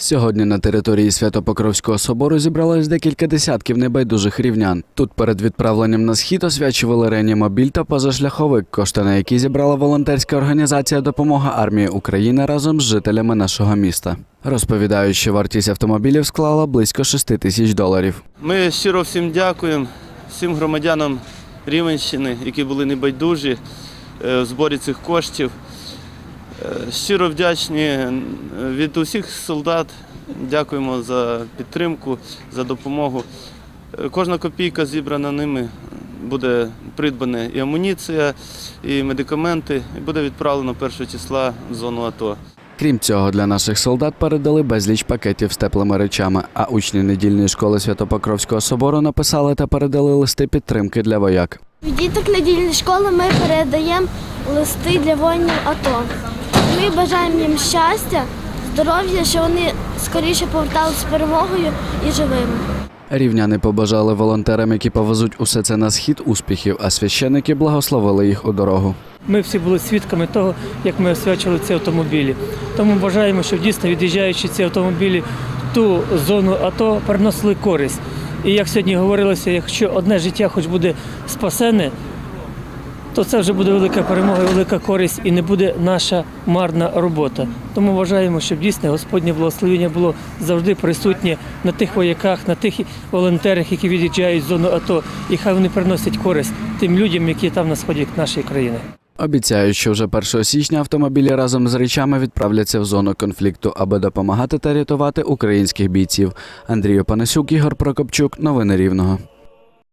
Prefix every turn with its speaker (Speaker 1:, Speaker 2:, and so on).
Speaker 1: Сьогодні на території Свято-Покровського собору зібралось декілька десятків небайдужих рівнян. Тут перед відправленням на схід освячували реанімобіль та позашляховик, кошти на які зібрала волонтерська організація Допомога армії України разом з жителями нашого міста. Розповідають, що вартість автомобілів склала близько 6 тисяч доларів.
Speaker 2: Ми щиро всім дякуємо, всім громадянам Рівенщини, які були небайдужі е, в зборі цих коштів. Е, Щиро вдячні е, від усіх солдат. Дякуємо за підтримку, за допомогу. Е, Кожна копійка зібрана ними буде придбана і амуніція, і медикаменти, і буде відправлено 1 числа в зону АТО.
Speaker 1: Крім цього, для наших солдат передали безліч пакетів з теплими речами, а учні недільної школи Свято-Покровського собору написали та передали листи підтримки для вояк.
Speaker 3: Від діток недільної школи ми передаємо листи для воїнів АТО. Ми бажаємо їм щастя, здоров'я, щоб вони скоріше поверталися з перемогою і живими.
Speaker 1: Рівняни побажали волонтерам, які повезуть усе це на схід успіхів, а священики благословили їх у дорогу.
Speaker 4: Ми всі були свідками того, як ми освячували ці автомобілі. Тому вважаємо, що дійсно від'їжджаючи ці автомобілі в ту зону АТО, приносили користь. І як сьогодні говорилося, якщо одне життя хоч буде спасене, то це вже буде велика перемога, велика користь і не буде наша марна робота. Тому вважаємо, щоб дійсно Господнє благословення було завжди присутнє на тих вояках, на тих волонтерах, які від'їжджають зону АТО, і хай вони приносять користь тим людям, які там на сході нашої країни.
Speaker 1: Обіцяють, що вже 1 січня автомобілі разом з речами відправляться в зону конфлікту, аби допомагати та рятувати українських бійців. Андрій Панасюк, Ігор Прокопчук. Новини Рівного.